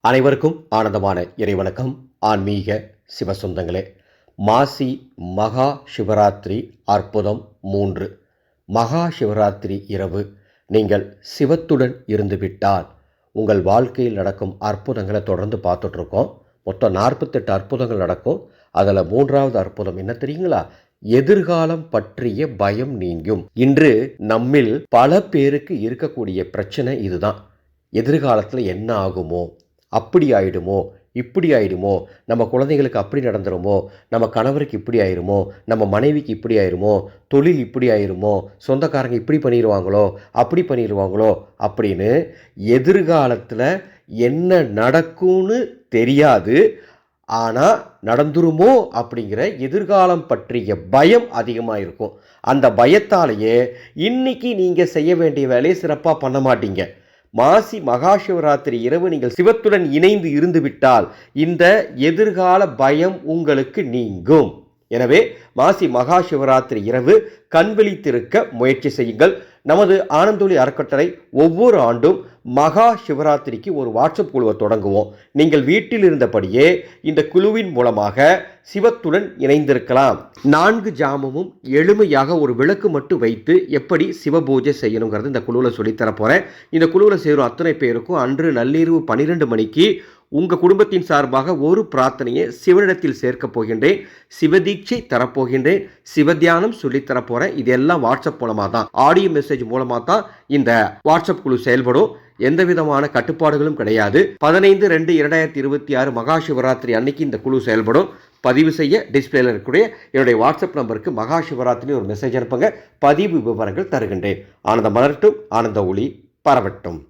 அனைவருக்கும் ஆனந்தமான இறைவணக்கம். ஆன்மீக சிவசொந்தங்களே மாசி மகா சிவராத்திரி அற்புதம் மூன்று. மகா சிவராத்திரி இரவு. நீங்கள் சிவத்துடன் இருந்துவிட்டால் உங்கள் வாழ்க்கையில் நடக்கும் அற்புதங்களை தொடர்ந்து பார்த்துட்ருக்கோம். மொத்தம் நாற்பத்தெட்டு அற்புதங்கள் நடக்கும். அதில் மூன்றாவது அற்புதம் என்ன தெரியுங்களா? எதிர்காலம் பற்றிய பயம் நீங்கும். இன்று நம்மில் பல பேருக்கு இருக்கக்கூடிய பிரச்சனை இதுதான். எதிர்காலத்தில் என்ன ஆகுமோ? அப்படி ஆயிடுமோ இப்படி ஆயிடுமோ நம்ம குழந்தைகளுக்கு அப்படி நடந்துருமோ? நம்ம கணவருக்கு இப்படி ஆயிருமோ நம்ம மனைவிக்கு இப்படி ஆயிருமோ தொழில் இப்படி ஆயிருமோ சொந்தக்காரங்க இப்படி பண்ணிடுவாங்களோ அப்படி பண்ணிடுவாங்களோ அப்படின்னு எதிர்காலத்தில் என்ன நடக்கும்னு தெரியாது. ஆனால் நடந்துருமோ? அப்படிங்கிற எதிர்காலம் பற்றிய பயம் அதிகமாக இருக்கும் அந்த பயத்தாலேயே இன்னைக்கு நீங்கள் செய்ய வேண்டிய வேலையை சிறப்பாக பண்ண மாட்டீங்க. மாசி மகா சிவராத்திரி இரவு நீங்கள் சிவத்துடன் இணைந்து இருந்துவிட்டால் இந்த எதிர்கால பயம் உங்களுக்கு நீங்கும். எனவே மாசி மகா சிவராத்திரி இரவு கண் விழித்திருக்க முயற்சி செய்யுங்கள். நமது ஆனந்தொலி அறக்கட்டளை ஒவ்வொரு ஆண்டும் மகா சிவராத்திரிக்கு ஒரு வாட்ஸ்அப் குழுவை தொடங்குவோம். நீங்கள் வீட்டில் இருந்தபடியே இந்த குழுவின் மூலமாக சிவத்துடன் இணைந்திருக்கலாம். நான்கு ஜாமமும் எளிமையாக ஒரு விளக்கு மட்டும் வைத்து எப்படி சிவ பூஜை செய்யணுங்கிறது இந்த குழுவில் சொல்லித்தர போகிறேன் இந்த குழுவில் சேரும் அத்தனை பேருக்கும் அன்று நள்ளிரவு பன்னிரெண்டு மணிக்கு உங்கள் குடும்பத்தின் சார்பாக ஒரு பிரார்த்தனையை சிவனிடத்தில் சேர்க்கப் போகின்றேன். சிவதீட்சை தரப்போகின்றேன். சிவத்தியானம் சொல்லித்தரப்போகிறேன் இது எல்லாம் வாட்ஸ்அப் மூலமாக தான் ஆடியோ மெசேஜ் மூலமாக தான் இந்த வாட்ஸ்அப் குழு செயல்படும். எந்த விதமான கட்டுப்பாடுகளும் கிடையாது. பதினைந்து ரெண்டு இரண்டாயிரத்தி இருபத்தி ஆறு மகா சிவராத்திரி அன்னைக்கு இந்த குழு செயல்படும். பதிவு செய்ய டிஸ்பிளேல இருக்கக்கூடிய என்னுடைய வாட்ஸ்அப் நம்பருக்கு மகா சிவராத்திரி ஒரு மெசேஜ் அனுப்புங்க. பதிவு விவரங்கள் தருகின்றேன். ஆனந்த மலரட்டும் ஆனந்த ஒளி பரவட்டும்.